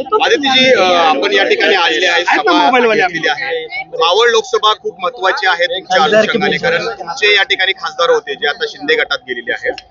आदित्यजी अ, आपण या ठिकाणी आलेले आहे. मावळ लोकसभा खूप महत्वाची आहे तुमच्या अनुषंगाने कारण तुमचे या ठिकाणी खासदार होते जे आता शिंदे गटात गेलेले आहेत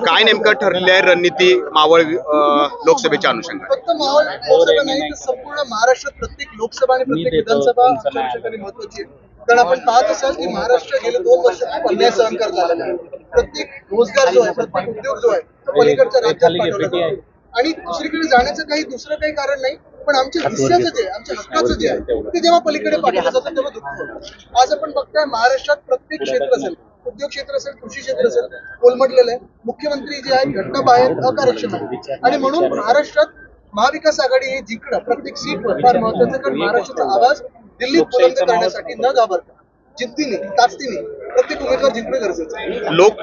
काय नेमकं ठरलेली आहे रणनीती मावळ लोकसभेच्या अनुषंगाने? फक्त मावळ लोकसभा नाही तर संपूर्ण महाराष्ट्रात प्रत्येक लोकसभा आणि प्रत्येक विधानसभा आमच्या महत्वाची आहे. कारण आपण पाहत असाल की महाराष्ट्र गेले दोन वर्ष खूप अन्याय सहन करत झालेला आहे. प्रत्येक रोजगार जो आहे प्रत्येक उद्योग जो आहे तो पलीकडच्या राज्यात पाठवला जातो. आणि दुसरीकडे जाण्याचं काही दुसरं काही कारण नाही पण आमच्या हिस्स्याचं जे आहे आमच्या हक्काचं जे आहे ते जेव्हा पलीकडे पाठवलं जातं तेव्हा दुःख होतं. आज आपण बघताय महाराष्ट्रात प्रत्येक क्षेत्र असेल उद्योग क्षेत्र असेल कृषी क्षेत्र असेल कोलमडलेलं आहे. मुख्यमंत्री जे आहेत घटनाबाहेर अकार्यक्षम आहेत आणि म्हणून महाराष्ट्रात महाविकास आघाडी हे जिंकणं प्रत्येक सीटवर फार महत्वाचं आहे, कारण महाराष्ट्राचा आवाज दिल्लीत बुलंद करण्यासाठी न घाबरता जिद्दीने ताकदीने प्रत्येक उमेदवार जिंकणं गरजेचं आहे. लोक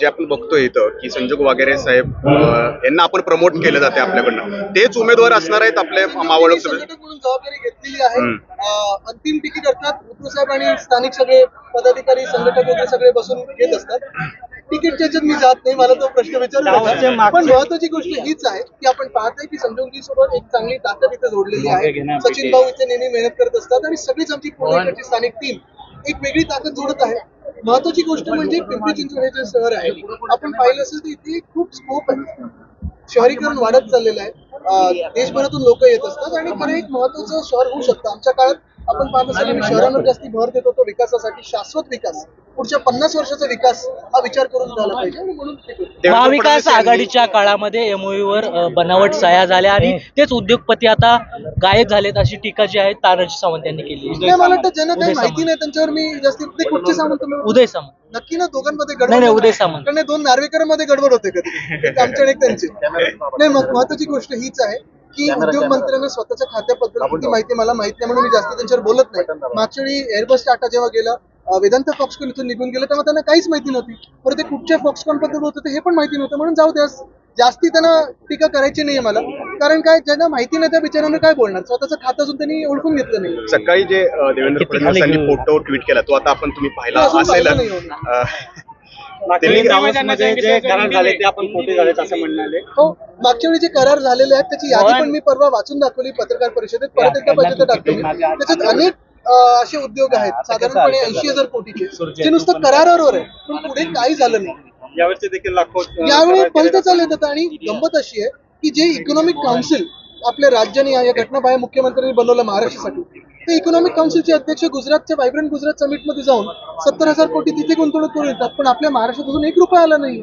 जे आपण बघतोय इथं की संजोग वगैरे साहेब यांना आपण प्रमोट केलं जाते आपल्याकडनं. तेच उमेदवार असणार आहेत आपले मावळ जबाबदारी घेतलेली आहे. अंतिम तिकीट अर्थात उद्धव साहेब आणि स्थानिक सगळे पदाधिकारी संघटक वगैरे सगळे बसून घेत असतात. तिकीट त्याच्यात मी जात नाही मला तो प्रश्न विचारू गावाचे नका. मागचे- पण महत्वाची गोष्ट हीच आहे की आपण पाहतोय की संजोगजी सोबत एक चांगली ताकद इथे जोडलेली आहे. सचिन भाऊ इथे नेहमी मेहनत करत असतात आणि सगळीच आमची पुणे स्थानिक टीम एक वेगळी ताकद जोडत आहे. महत्वाची गोष्ट म्हणजे पिंपरी चिंचवड हे जे शहर आहे आपण पाहिलं असेल तर इथे खूप स्कोप आहे. शहरीकरण वाढत चाललेलं आहे. देशभरातून लोक येत असतात आणि खरं एक महत्वाचं शहर होऊ शकतं. आमच्या काळात आपण पाहत असाल आम्ही शहरांवर जास्ती भर देत होतो विकासासाठी शाश्वत विकास पुढच्या पन्नास वर्षाचा विकास हा विचार करून झाला पाहिजे आणि म्हणून ते करतो. देवेंद्र महाविकास आघाडीच्या काळामध्ये एमओयू वर अ, बनावट सह्या झाल्या आणि तेच उद्योगपती आता गायब झालेत अशी टीका जी आहे तानाजी सावंत यांनी केली. नाही मला वाटतं ज्यांना काही उदय माहिती. नाही त्यांच्यावर मी जास्ती ते कुठचे सामंत तुम्ही- उदय सामंत नक्की ना दोघांमध्ये नाही, गडबड नाही. उदय सामंत. कारण हे दोन नार्वेकरांमध्ये गडबड होते कधी एक आमच्या आणि एक त्यांची नाही मग महत्वाची गोष्ट हीच आहे की उद्योग मंत्र्यांना स्वतःच्या खात्याबद्दल किती माहिती मला माहीत नाही म्हणून मी जास्त त्यांच्यावर बोलत नाही. मागच्या वेळी एअरबस टाटा जेव्हा गेला वेदांत फॉक्सकॉन इथून निघून गेले तेव्हा त्यांना काहीच माहिती नव्हती. बरं ते कुठच्या फॉक्सकॉनबद्दल होतं ते हे पण माहिती नव्हतं म्हणून जाऊ द्या. जास्ती त्यांना टीका करायची नाहीये मला. कारण काय ज्यांना माहिती नाही त्या बिचारांना काय बोलणार? स्वतःचं खातं अजून त्यांनी ओळखून घेतलं नाही. सकाळी जे देवेंद्र फडणवीस यांनी फोटो ट्विट केला तो आता आपण तुम्ही पाहिला असेल पाहिलं नाही. अ, त्यांनी त्यांनी- दावोसमध्ये जे करार झाले ते आपण खोटे झालेत असं म्हणणं आले हो मागच्या वेळी जे करार झालेले आहेत त्याची यादी पण मी परवा वाचून दाखवली पत्रकार परिषदेत. परत एकदा टाकतो मी त्याच्यात अनेक असे उद्योग आहेत. साधारणपणे ऐंशी हजार कोटीचे. जे नुसतं करारावर आहे. पण पुढे काही झालं नाही. यावेळी देखील लाखो यावेळी जातात. चालले जातात आणि गंमत अशी आहे की जे इकॉनॉमिक काउन्सिल आपल्या राज्याने या या घटनाबाह्य मुख्यमंत्र्यांनी बनवलं महाराष्ट्रासाठी ते इकॉनॉमिक काउन्सिलचे अध्यक्ष गुजरातच्या व्हायब्रंट गुजरात समिटमध्ये जाऊन सत्तर हजार कोटी तिथे गुंतवणूक करून येतात. पण आपल्या महाराष्ट्रात अजून एक रुपया आला नाही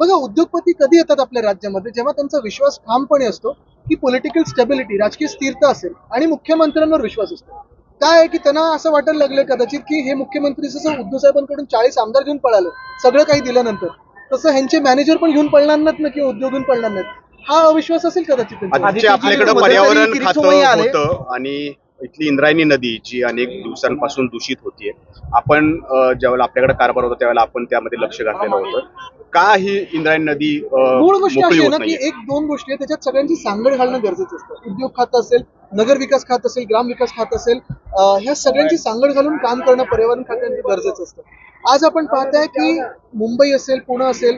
बघा उद्योगपती कधी येतात आपल्या राज्यामध्ये? जेव्हा त्यांचा विश्वास ठामपणे असतो की पॉलिटिकल स्टेबिलिटी राजकीय स्थिरता असेल आणि मुख्यमंत्र्यांवर विश्वास असतो. काय आहे की त्यांना असं वाटायला लागलं कदाचित की हे मुख्यमंत्री जसं उद्धव साहेबांकडून चाळीस आमदार घेऊन पळाले सगळं काही दिल्यानंतर तसं ह्यांचे मॅनेजर पण घेऊन पळणार नाहीत ना किंवा उद्योग घेऊन पळणार नाहीत? हा अविश्वास असेल कदाचित त्यांचा. आजचे आपल्याकडे बदललेली पर्यावरण किरीटसोबई खातं आले. आणि इथली इंद्रायणी नदी जी अनेक दिवसांपासून दूषित होतीये. आपण ज्यावेळेला आपल्याकडे कारभार होता त्यावेळेला आपण त्यामध्ये लक्ष घातलेलं होतं. का ही इंद्रायणी नदी मूळ गोष्ट अशी आहे ना की एक दोन गोष्टी आहेत त्याच्यात सगळ्यांची सांगड घालणं गरजेचं असतं. उद्योग खातं असेल नगर विकास खात असेल ग्राम विकास खात असेल ह्या सगळ्यांची सांगड घालून काम करणं पर्यावरण खात्यांचं गरजेचं असतं. आज आपण पाहताय की मुंबई असेल पुणे असेल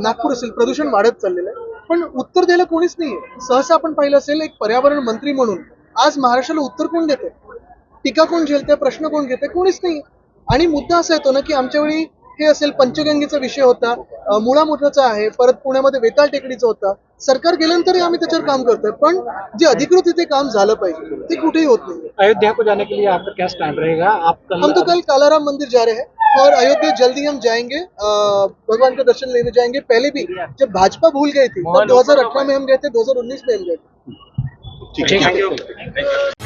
नागपूर असेल प्रदूषण वाढत चाललेलं आहे. पण उत्तर द्यायला कोणीच नाहीये. सहसा आपण पाहिलं असेल एक पर्यावरण मंत्री म्हणून आज महाराष्ट्राला उत्तर कोण देते? टीका कोण झेलते? प्रश्न कोण घेते? कोणीच नाही. आणि मुद्दा असा येतो ना की आमच्या वेळी हे असेल पंचगंगेचा विषय होता मुळा मोठाचा आहे परत पुण्यामध्ये वेताळ टेकडीचा होता. सरकार गेल्यानंतरही आम्ही त्याच्यावर काम करतोय पण जे अधिकृत इथे काम झालं पाहिजे ते कुठेही होत नाही. अयोध्या को जाने के लिए आपका क्या स्टैंड रहेगा? आप कल हम तो कल कालाराम मंदिर जा रहे हैं और अयोध्या जल्दी हम जाएंगे भगवान का दर्शन लेने जाएंगे। पहले भी जब भाजपा भूल गई थी तब 2018 में हम गए थे 2019 में हम गए थे। ठीक आहे